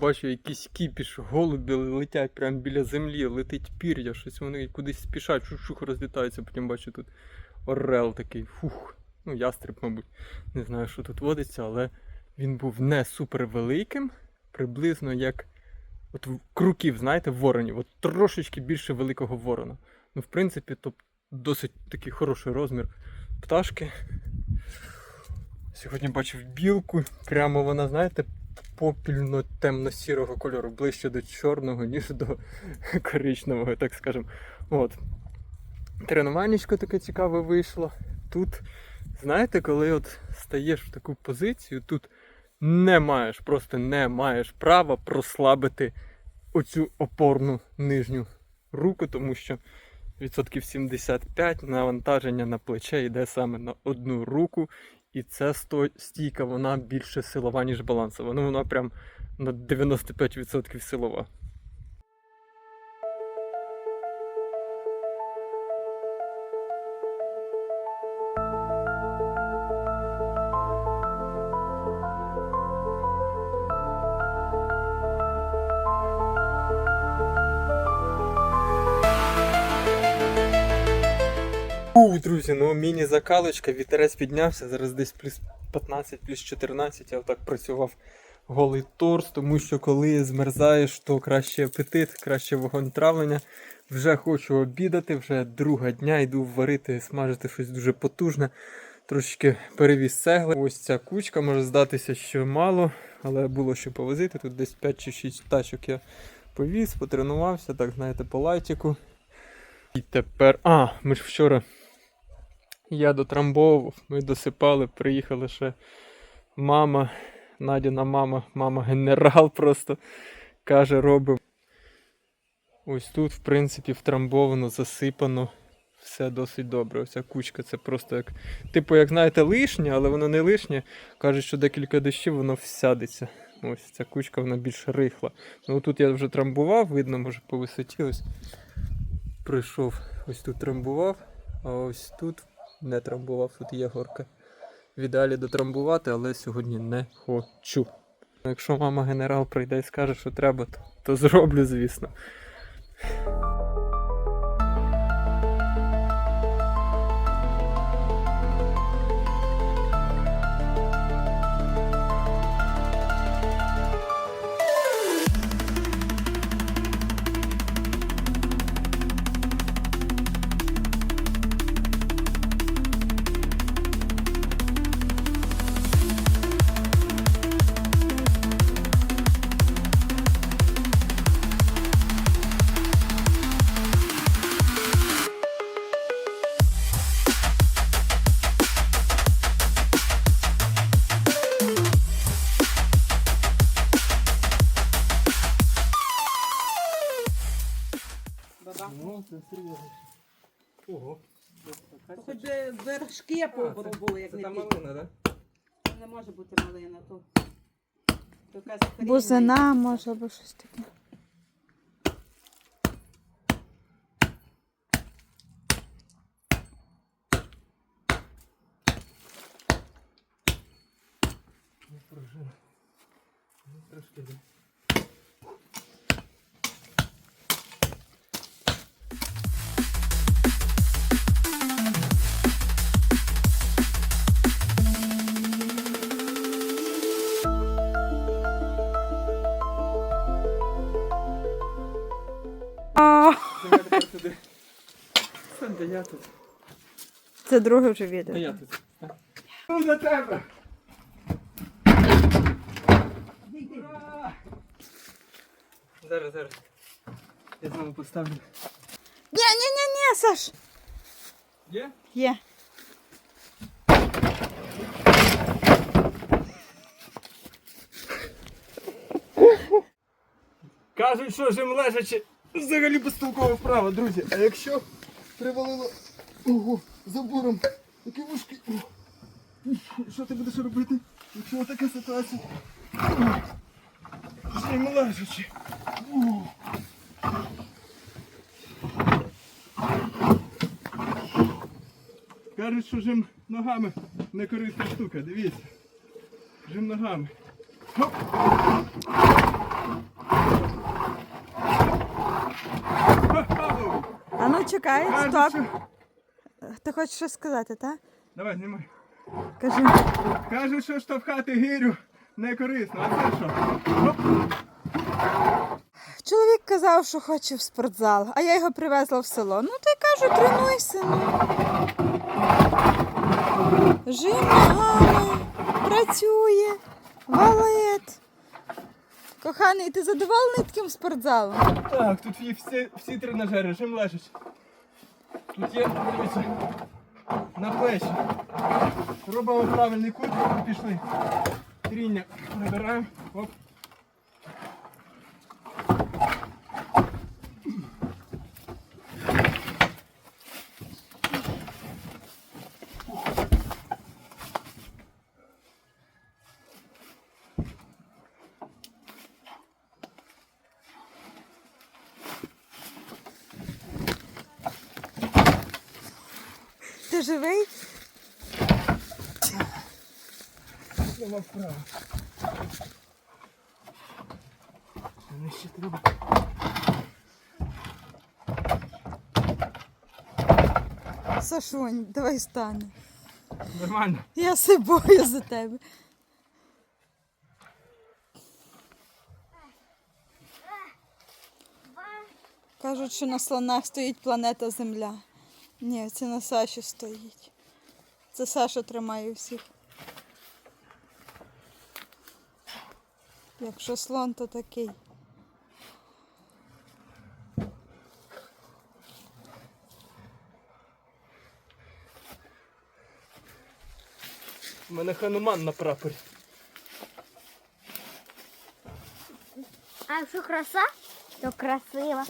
Бачу якийсь кіпіш, голуби летять прямо біля землі, летить пір'я, щось вони кудись спішать, шух-шух розлітаються, потім бачу тут орел такий, фух. Ну, ястреб, мабуть. Не знаю, що тут водиться, але він був не супер великим, приблизно як от круків, знаєте, воронів, от трошечки більше великого ворона. Ну, в принципі, то досить такий хороший розмір пташки. Сьогодні бачив білку, прямо вона, знаєте, попільно темно-сірого кольору, ближче до чорного, ніж до коричневого, так скажемо. От. Тренуваннячко таке цікаве вийшло. Тут, знаєте, коли от стаєш в таку позицію, тут не маєш, просто не маєш права прослабити оцю опорну нижню руку, тому що відсотків 75 навантаження на плече йде саме на одну руку. І ця стійка, вона більше силова, ніж балансова. Ну вона прям на 95% силова. Ух, друзі, ну міні-закалочка, вітерець піднявся, зараз десь плюс 15, плюс 14. Я отак працював голий торс, тому що коли змерзаєш, то краще апетит, краще вогонь травлення. Вже хочу обідати, вже друга дня йду варити, смажити щось дуже потужне. Трошечки перевіз цегли. Ось ця кучка може здатися, що мало, але було що повозити. Тут десь 5 чи 6 тачок я повіз, потренувався, так знаєте, по лайтіку. І тепер. А, ми ж вчора. Я дотрамбовував, ми досипали, приїхала ще мама, Надіна мама, мама генерал просто каже, робимо. Ось тут, в принципі, втрамбовано, засипано. Все досить добре. Оця кучка це просто як. Типу, як знаєте, лишнє, але воно не лишнє. Кажуть, що декілька дощів воно всядеться. Ось ця кучка вона більш рихла. Ну тут я вже трамбував, видно, може по висоті. Ось прийшов, ось тут трамбував, а ось тут не трамбував, тут є горка. В ідеалі дотрамбувати, але сьогодні не хочу. Якщо мама генерал прийде і скаже, що треба, то, то зроблю, звісно. Хоч би вершки попробували, як Це не там піти. малина, так? Не може бути малина, то, то якась хрінь. Бузина, може, або щось таке. Ну, пружина. Ну, трошки, да. де я тут. Це друге вже Де відео. я тут. так? Ну, за тебе! Ура! Зараз, зараз. Я знову поставлю. Ні, ні, ні, ні, Саш. Є? Є. Кажуть, що жим лежачи взагалі безтолкова вправа, друзі. А якщо привалило ого, забором. Такі вушки. Що ти будеш робити? Якщо така ситуація. Ще й лежачи. Кажуть, що жим ногами не корисна штука, дивіться. Жим ногами. Хоп! Ха-ха! Чекай, Кажуть, стоп. Ти хочеш щось сказати, так? Давай, знімай. Кажи. Кажуть, що штовхати гирю не корисно, а це що? Чоловік казав, що хоче в спортзал, а я його привезла в село. Ну й кажу, тренуйся. Ну. Жим ногами, працює, валет. Коханий, ти задоволений таким спортзалом? Так, тут є всі, всі тренажери, жим лежить. Тут є, дивіться, на плечі. Робимо правильний кут пішли. Тріння набираємо. Оп. Ти живий? Слова вправо. Мені ще треба. Сашунь, давай стане. Нормально. Я сибою за тебе. Кажуть, що на слонах стоїть планета Земля. Ні, це на Саші стоїть. Це Саша тримає всіх. Якщо слон, то такий. У мене хануман на прапорі. А якщо краса, то красиво.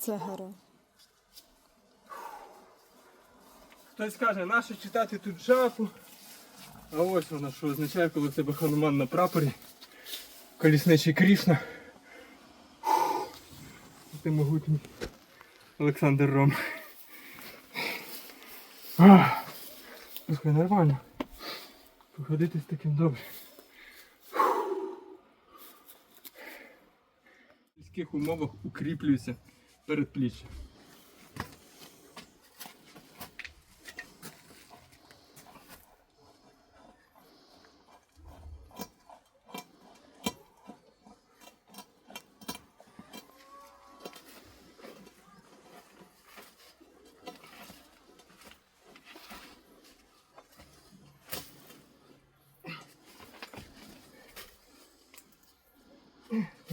Оце герой. Хтось каже, нащо читати тут жапу. А ось вона що означає, коли в тебе хануман на прапорі. Колісничий Крішна. Ти могутній Олександр Ром. Слухай, нормально. Походити з таким добре. В сільських умовах укріплююся перед пліччям.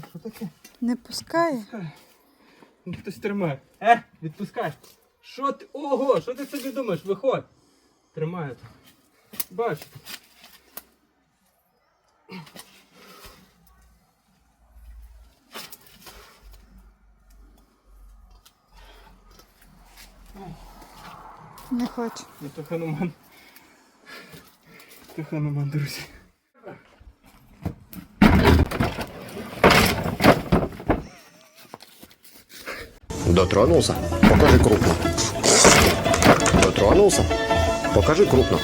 Що таке? Не пускає? Ну, Хтось тримає. Е, відпускай. Що ти? Ого, що ти собі думаєш? Виходь. Тримає. там. Бачу. Не хоче. Ну то хануман. То хануман, друзі. Дотронулся? Покажи крупно. Дотронулся? Покажи крупно.